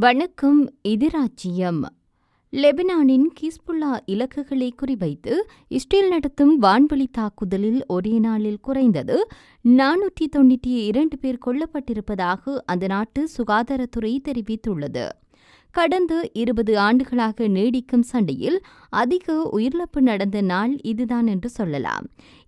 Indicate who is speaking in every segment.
Speaker 1: வணக்கம் இது ராஜ்யம் லெபனானின் கிஸ்புல்லா இலக்குகளை குறிவைத்து இஸ்ரேல் நடத்தும் வான்வழி தாக்குதலில் ஒரே நாளில் குறைந்தது நானூற்றி தொண்ணூற்றி இரண்டு பேர் கொல்லப்பட்டிருப்பதாக அந்த நாட்டு சுகாதாரத்துறை தெரிவித்துள்ளது. கடந்த இருபது ஆண்டுகளாக நீடிக்கும் சண்டையில் அதிக உயிரிழப்பு நடந்த நாள் இதுதான் என்று சொல்லலாம்.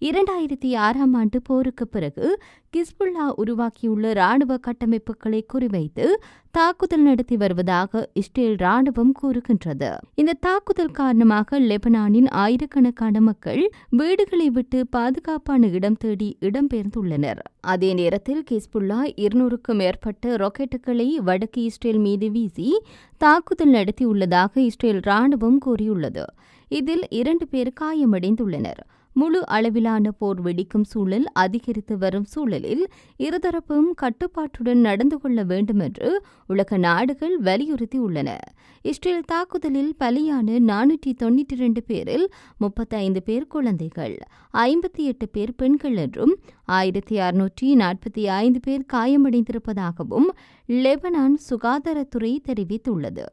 Speaker 1: இரண்டாயிரத்தி ஆறாம் ஆண்டு போருக்கு பிறகு கிஸ்புல்லா உருவாக்கியுள்ள ராணுவ கட்டமைப்புகளை குறிவைத்து தாக்குதல் நடத்தி வருவதாக இஸ்ரேல் ராணுவம் கூறுகின்றது. இந்த தாக்குதல் காரணமாக லெபனானின் ஆயிரக்கணக்கான மக்கள் வீடுகளை விட்டு பாதுகாப்பான இடம் தேடி இடம்பெயர்ந்துள்ளனர். அதே நேரத்தில் கிஸ்புல்லா இருநூறுக்கும் மேற்பட்ட ராக்கெட்டுகளை வடக்கு இஸ்ரேல் மீது வீசி தாக்குதல் நடத்தியுள்ளதாக இஸ்ரேல் ராணுவம் கூறியுள்ளது. இதில் இரண்டு பேர் காயமடைந்துள்ளனர். முழு அளவிலான போர் வெடிக்கும் சூழல் அதிகரித்து வரும் சூழலில் இருதரப்பும் கட்டுப்பாட்டுடன் நடந்து கொள்ள வேண்டும் என்று உலக நாடுகள் வலியுறுத்தியுள்ளன. இஸ்ரேல் தாக்குதலில் பலியான நானூற்றி தொன்னூற்றி இரண்டு பேரில் முப்பத்தைந்து பேர் குழந்தைகள் ஐம்பத்தி எட்டு பேர் பெண்கள் என்றும் ஆயிரத்தி அறுநூற்றி நாற்பத்தி ஐந்து பேர் காயமடைந்திருப்பதாகவும் லெபனான் சுகாதாரத்துறை தெரிவித்துள்ளது.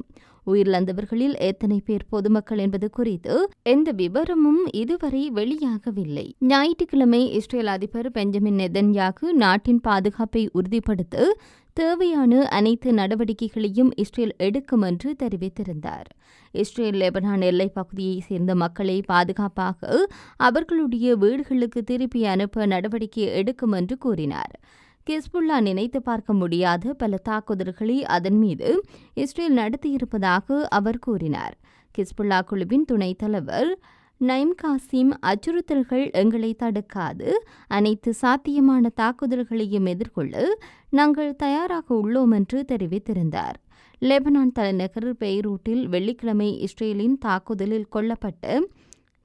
Speaker 1: உயிரிழந்தவர்களில் எத்தனை பேர் பொதுமக்கள் என்பது குறித்து எந்த விவரமும் இதுவரை வெளியாகவில்லை. ஞாயிற்றுக்கிழமை இஸ்ரேல் அதிபர் பெஞ்சமின் நெதன்யாகு நாட்டின் பாதுகாப்பை உறுதிப்படுத்த தேவையான அனைத்து நடவடிக்கைகளையும் இஸ்ரேல் எடுக்கும் என்று தெரிவித்திருந்தார். இஸ்ரேல் லெபனான் எல்லைப் பகுதியைச் சேர்ந்த மக்களை பாதுகாப்பாக அவர்களுடைய வீடுகளுக்கு திருப்பி அனுப்ப நடவடிக்கை எடுக்கும் என்று கூறினார். கிஸ்புல்லா நினைத்து பார்க்க முடியாத பல தாக்குதல்களை அதன் மீது இஸ்ரேல் நடத்தியிருப்பதாக அவர் கூறினார். கிஸ்புல்லா குழுவின் துணைத் தலைவர் நைம் காசிம் அச்சுறுத்தல்கள் எங்களை தடுக்காது. அனைத்து சாத்தியமான தாக்குதல்களையும் எதிர்கொள்ள. நாங்கள் தயாராக உள்ளோம் என்று தெரிவித்திருந்தார். லெபனான் தலைநகர் பெய்ரூட்டில் வெள்ளிக்கிழமை இஸ்ரேலின் தாக்குதலில் கொல்லப்பட்ட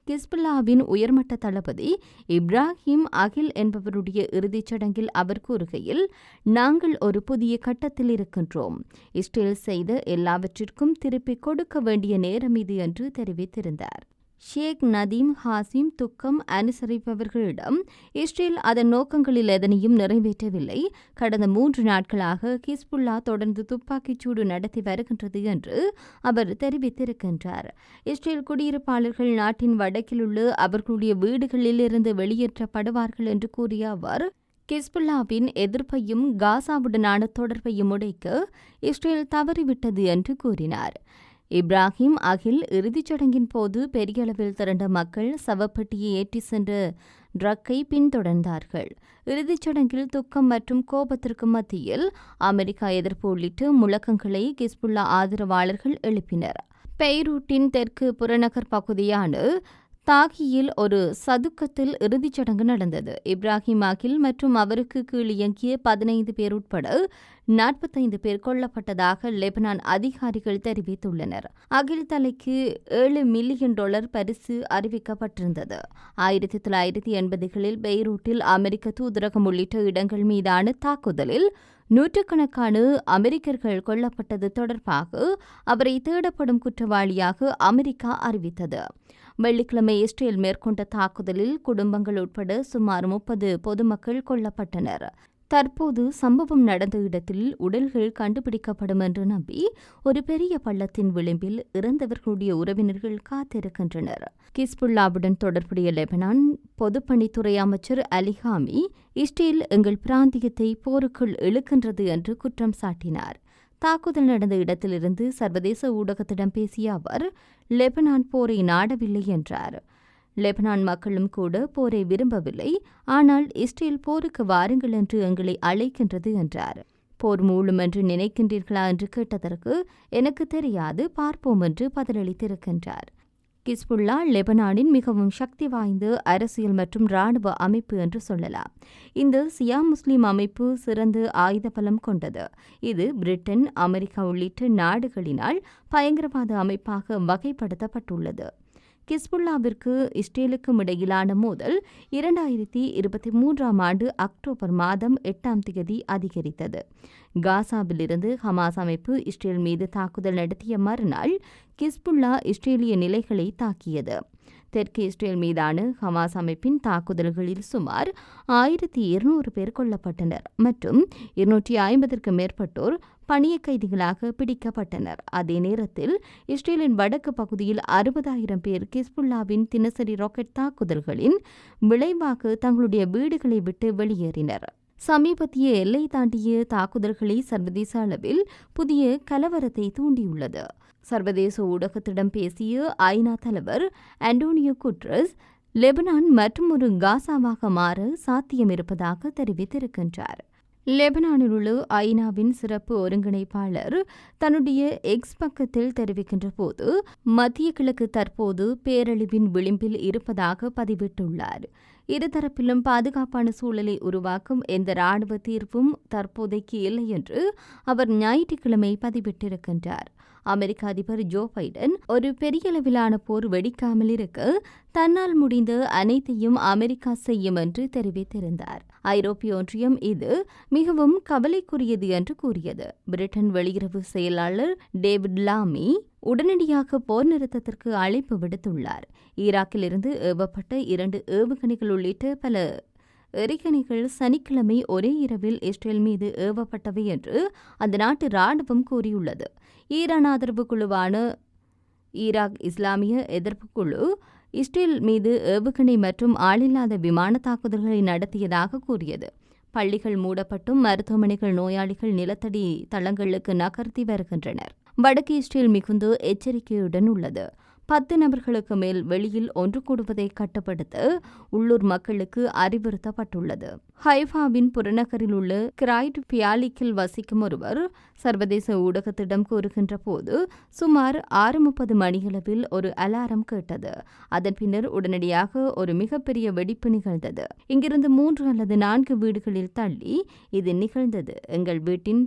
Speaker 1: கிஸ்புல்லாவின் உயர்மட்ட தளபதி இப்ராஹிம் அகில் என்பவருடைய இறுதிச் சடங்கில் அவர் கூறுகையில் நாங்கள் ஒரு புதிய கட்டத்தில் இருக்கின்றோம். இஸ்ரேல் செய்த எல்லாவற்றிற்கும் திருப்பிக் கொடுக்க வேண்டிய நேரம் இது என்று தெரிவித்திருந்தார். ஷேக் நதீம் ஹாசிம் துக்கம் அனுசரிப்பவர்களிடம் இஸ்ரேல் அதன் நோக்கங்களில் எதனையும் நிறைவேற்றவில்லை. கடந்த மூன்று நாட்களாக கிஸ்புல்லா தொடர்ந்து துப்பாக்கிச்சூடு நடத்தி வருகின்றது என்று அவர் தெரிவித்திருக்கின்றார். இஸ்ரேல் குடியிருப்பாளர்கள் நாட்டின் வடக்கில் உள்ள அவர்களுடைய வீடுகளிலிருந்து வெளியேற்றப்படுவார்கள் என்று கூறிய அவர் கிஸ்புல்லாவின் எதிர்ப்பையும் காசாவுடனான தொடர்பையும் உடைக்க இஸ்ரேல் தவறிவிட்டது என்று கூறினார். இப்ராஹிம் அகில் இறுதிச் சடங்கின் போது பெரிய அளவில் திரண்ட மக்கள் சவப்பெட்டியை ஏற்றி சென்ற ட்ரக்கை பின்தொடர்ந்தார்கள். இறுதிச் சடங்கில் துக்கம் மற்றும் கோபத்திற்கு மத்தியில் அமெரிக்கா எதிர்ப்பு உள்ளிட்ட முழக்கங்களை கிஸ்புல்லா ஆதரவாளர்கள் எழுப்பினர். பெய்ரூட்டின் தெற்கு புறநகர் பகுதியான தாகியில் ஒரு சதுக்கத்தில் இறுதிச் சடங்கு நடந்தது. இப்ராஹிம் அகில் மற்றும் அவருக்கு கீழ் இயங்கிய பதினைந்து பேர் உட்பட நாற்பத்தைந்து பேர் கொல்லப்பட்டதாக லெபனான் அதிகாரிகள் தெரிவித்துள்ளனர். அகில் தலைக்கு ஏழு மில்லியன் டாலர் பரிசு அறிவிக்கப்பட்டிருந்தது. ஆயிரத்தி தொள்ளாயிரத்தி எண்பதுகளில் பெய்ரூட்டில் அமெரிக்க தூதரகம் உள்ளிட்ட இடங்கள் மீதான தாக்குதலில் நூற்றுக்கணக்கான அமெரிக்கர்கள் கொல்லப்பட்டது தொடர்பாக அவரை தேடப்படும் குற்றவாளியாக அமெரிக்கா அறிவித்தது. வெள்ளிக்கிழமை இஸ்ரேல் மேற்கொண்ட தாக்குதலில் குடும்பங்கள் உட்பட சுமார் முப்பது பொதுமக்கள் கொல்லப்பட்டனர். தற்போது சம்பவம் நடந்த இடத்தில் உடல்கள் கண்டுபிடிக்கப்படும் என்று நம்பி ஒரு பெரிய பள்ளத்தின் விளிம்பில் இறந்தவர்களுடைய உறவினர்கள் காத்திருக்கின்றனர். கிஸ்புல்லாவுடன் தொடர்புடைய லெபனான் பொதுப்பணித்துறை அமைச்சர் அலிஹாமி இஸ்ரேல் எங்கள் பிராந்தியத்தை போருக்குள் இழுக்கின்றது என்று குற்றம் சாட்டினார். தாக்குதல் நடந்த இடத்திலிருந்து சர்வதேச ஊடகத்திடம் பேசிய அவர் லெபனான் போரை நாடவில்லை என்றார். லெபனான் மக்களும் கூட போரை விரும்பவில்லை. ஆனால் இஸ்ரேல் போருக்கு வாருங்கள் என்று எங்களை அழைக்கின்றது என்றார். போர் மூலம் என்று நினைக்கின்றீர்களா என்று கேட்டதற்கு எனக்கு தெரியாது பார்ப்போம் என்று பதிலளித்திருக்கின்றார். கிஸ்புல்லா லெபனானின் மிகவும் சக்தி வாய்ந்த அரசியல் மற்றும் இராணுவ அமைப்பு என்று சொல்லலாம். இந்த சியா முஸ்லிம் அமைப்பு சிறந்த ஆயுத பலம் கொண்டது. இது பிரிட்டன் அமெரிக்கா உள்ளிட்ட நாடுகளினால் பயங்கரவாத அமைப்பாக வகைப்படுத்தப்பட்டுள்ளது. கிஸ்புல்லாவிற்கு இஸ்ரேலுக்கும் இடையிலான மோதல் இரண்டாயிரத்தி இருபத்தி மூன்றாம் ஆண்டு அக்டோபர் மாதம் எட்டாம் தேதி அதிகரித்தது. காசாவிலிருந்து ஹமாஸ் அமைப்பு இஸ்ரேல் மீது தாக்குதல் நடத்திய மறுநாள் கிஸ்புல்லா இஸ்ரேலிய நிலைகளை தாக்கியது. தெற்கு இஸ்ரேல் மீதான ஹமாஸ் அமைப்பின் தாக்குதல்களில் சுமார் ஆயிரத்தி இருநூறு பேர் கொல்லப்பட்டனர் மற்றும் இருநூற்றி ஐம்பதற்கும் மேற்பட்டோர் பணிய கைதிகளாக பிடிக்கப்பட்டனர். அதே நேரத்தில் இஸ்ரேலின் வடக்கு பகுதியில் அறுபதாயிரம் பேர் கிஸ்புல்லாவின் தினசரி ராக்கெட் தாக்குதல்களின் விளைவாக தங்களுடைய வீடுகளை விட்டு வெளியேறினர். சமீபத்திய எல்லை தாண்டிய தாக்குதல்களை சர்வதேச அளவில் புதிய கலவரத்தை தூண்டியுள்ளது. சர்வதேச ஊடகத்திடம் பேசிய ஐநா தலைவர் அண்டோனியோ குட்ரஸ் லெபனான் மற்றும் ஒரு காசாவாக மாற சாத்தியம் இருப்பதாக தெரிவித்திருக்கின்றார். லெபனானில் உள்ள ஐநாவின் சிறப்பு ஒருங்கிணைப்பாளர் தன்னுடைய எக்ஸ் பக்கத்தில் தெரிவிக்கின்ற போது மத்திய கிழக்கு தற்போது பேரழிவின் விளிம்பில் இருப்பதாக பதிவிட்டுள்ளார். இருதரப்பிலும் பாதுகாப்பான சூழலை உருவாக்கும் எந்த ராணுவ தீர்வும் தற்போதைக்கு இல்லை என்று அவர் ஞாயிற்றுக்கிழமை பதிவிட்டிருக்கின்றார். அமெரிக்க அதிபர் ஜோ பைடன் ஒரு பெரியளவிலான போர் வெடிக்காமல் இருக்க தன்னால் முடிந்த அனைத்தையும் அமெரிக்கா செய்யும் என்று தெரிவித்திருந்தார். ஐரோப்பிய ஒன்றியம் இது மிகவும் கவலைக்குரியது என்று கூறியது. பிரிட்டன் வெளியுறவு செயலாளர் டேவிட் லாமி உடனடியாக போர் நிறுத்தத்திற்கு அழைப்பு விடுத்துள்ளார். ஈராக்கிலிருந்து ஏவப்பட்ட இரண்டு ஏவுகணைகள் உள்ளிட்ட பல எரிகணைகள் சனிக்கிழமை ஒரே இரவில் இஸ்ரேல் மீது ஏவப்பட்டவை என்று அந்த நாட்டு ராணுவம் கூறியுள்ளது. ஈரான் ஆதரவு குழுவான ஈராக் இஸ்லாமிய எதிர்ப்பு குழு இஸ்ரேல் மீது ஏவுகணை மற்றும் ஆளில்லாத விமான தாக்குதல்களை நடத்தியதாக கூறியது. பள்ளிகள் மூடப்பட்டும் மருத்துவமனைகள் நோயாளிகள் நிலத்தடி தளங்களுக்கு நகர்த்தி வருகின்றனர். வடக்கு இஸ்ரேல் மிகுந்து எச்சரிக்கையுடன் உள்ளது. பத்து நபர்களுக்கு மேல் வெளியில் ஒன்று கூடுவதை கட்டுப்படுத்த உள்ளூர் மக்களுக்கு அறிவுறுத்தப்பட்டுள்ளது. ஹைஃபாவின் புறநகரில் உள்ள கிராய்ட் பியாலிக்கில் வசிக்கும் ஒருவர் சர்வதேச ஊடகத்திடம் கூறுகின்ற போது சுமார் ஆறு முப்பது மணியளவில் ஒரு அலாரம் கேட்டது. அதன் பின்னர் உடனடியாக ஒரு மிகப்பெரிய வெடிப்பு நிகழ்ந்தது. இங்கிருந்து மூன்று அல்லது நான்கு வீடுகளில் தள்ளி இது நிகழ்ந்தது. எங்கள் வீட்டின்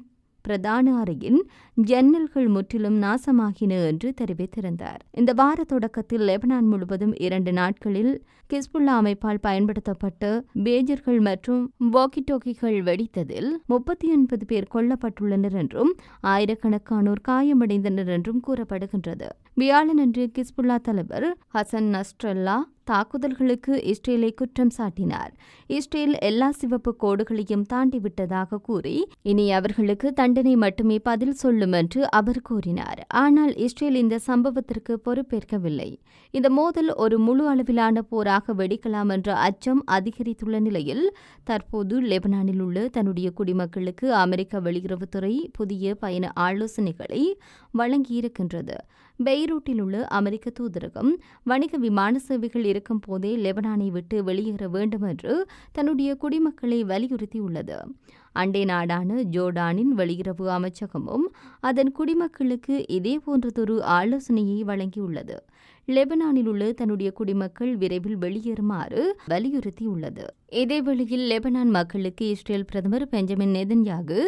Speaker 1: பிரதான அறையின் ஜன்னல்கள் முற்றிலும் நாசமாகின என்று தெரிவித்திருந்தார். இந்த வார தொடக்கத்தில் லெபனான் முழுவதும் இரண்டு நாட்களில் கிஸ்புல்லா அமைப்பால் பயன்படுத்தப்பட்ட பேஜர்கள் மற்றும் வாக்கிடோக்கிகள் வெடித்ததில் முப்பத்தி ஒன்பது பேர் கொல்லப்பட்டுள்ளனர் என்றும் ஆயிரக்கணக்கானோர் காயமடைந்தனர் என்றும் கூறப்படுகின்றது. வியாழனன்று கிஸ்புல்லா தலைவர் ஹசன் நஸ்ட்ரல்லா தாக்குதல்களுக்கு இஸ்ரேலை குற்றம் சாட்டினார். இஸ்ரேல் எல்லா சிவப்பு கோடுகளையும் தாண்டிவிட்டதாக கூறி இனி அவர்களுக்கு தண்டனை மட்டுமே பதில் சொல்லும் என்று அவர் கூறினார். ஆனால் இஸ்ரேல் இந்த சம்பவத்திற்கு பொறுப்பேற்கவில்லை. இந்த மோதல் ஒரு முழு அளவிலான போராக வெடிக்கலாம் என்ற அச்சம் அதிகரித்துள்ள நிலையில் தற்போது லெபனானில் உள்ள தன்னுடைய குடிமக்களுக்கு அமெரிக்க வெளியுறவுத்துறை புதிய பயண ஆலோசனைகளை வழங்கியிருக்கின்றது. பெய்ரூட்டில் உள்ள அமெரிக்க தூதரகம் வணிக விமான சேவைகள் இருக்கும் போதே லெபனானை விட்டு வெளியேற வேண்டும் என்று தன்னுடைய குடிமக்களை வலியுறுத்தியுள்ளது. அண்டை நாடான ஜோர்டானின் வெளியுறவு அமைச்சகமும் அதன் குடிமக்களுக்கு இதே போன்றதொரு ஆலோசனையை வழங்கியுள்ளது. லெபனானில் உள்ள தன்னுடைய குடிமக்கள் விரைவில் வெளியேறுமாறு வலியுறுத்தியுள்ளது. இதேவேளையில் லெபனான் மக்களுக்கு இஸ்ரேல் பிரதமர் பெஞ்சமின் நெதன்யாகு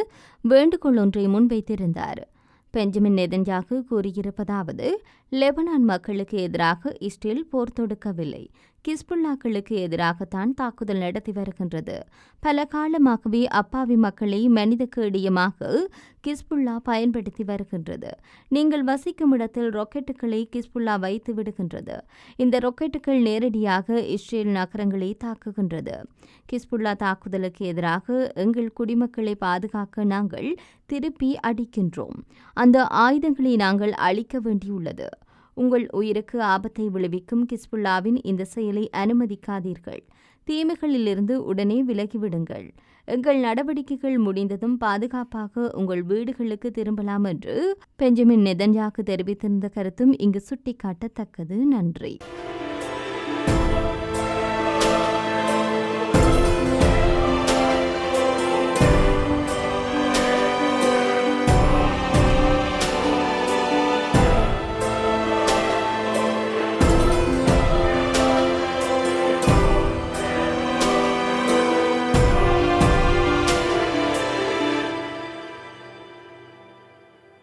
Speaker 1: வேண்டுகோள் ஒன்றை முன்வைத்திருந்தார். பெஞ்சமின் நெதன்யாகு கூறியிருப்பதாவது லெபனான் மக்களுக்கு எதிராக இஸ்ரேல் போர் தொடுக்கவில்லை. கிஸ்புல்லாக்களுக்கு எதிராகத்தான் தாக்குதல் நடத்தி வருகின்றது. பல காலமாகவே அப்பாவி மக்களை மனித கேடியமாக கிஸ்புல்லா பயன்படுத்தி வருகின்றது. நீங்கள் வசிக்கும் இடத்தில் ராக்கெட்டுகளை கிஸ்புல்லா வைத்து விடுகின்றது. இந்த ராக்கெட்டுகள் நேரடியாக இஸ்ரேல் நகரங்களை தாக்குகின்றது. கிஸ்புல்லா தாக்குதலுக்கு எதிராக எங்கள் குடிமக்களை பாதுகாக்க நாங்கள் திருப்பி அடிக்கின்றோம். அந்த ஆயுதங்களை நாங்கள் அழிக்க வேண்டியுள்ளது. உங்கள் உயிருக்கு ஆபத்தை விளைவிக்கும் கிஸ்புல்லாவின் இந்த செயலை அனுமதிக்காதீர்கள். தீமைகளிலிருந்து உடனே விலகிவிடுங்கள். எங்கள் நடவடிக்கைகள் முடிந்ததும் பாதுகாப்பாக உங்கள் வீடுகளுக்கு திரும்பலாம் என்று பெஞ்சமின் நெதன்யாக்கு தெரிவித்திருந்த கருத்தும் இங்கு சுட்டிக்காட்டத்தக்கது. நன்றி.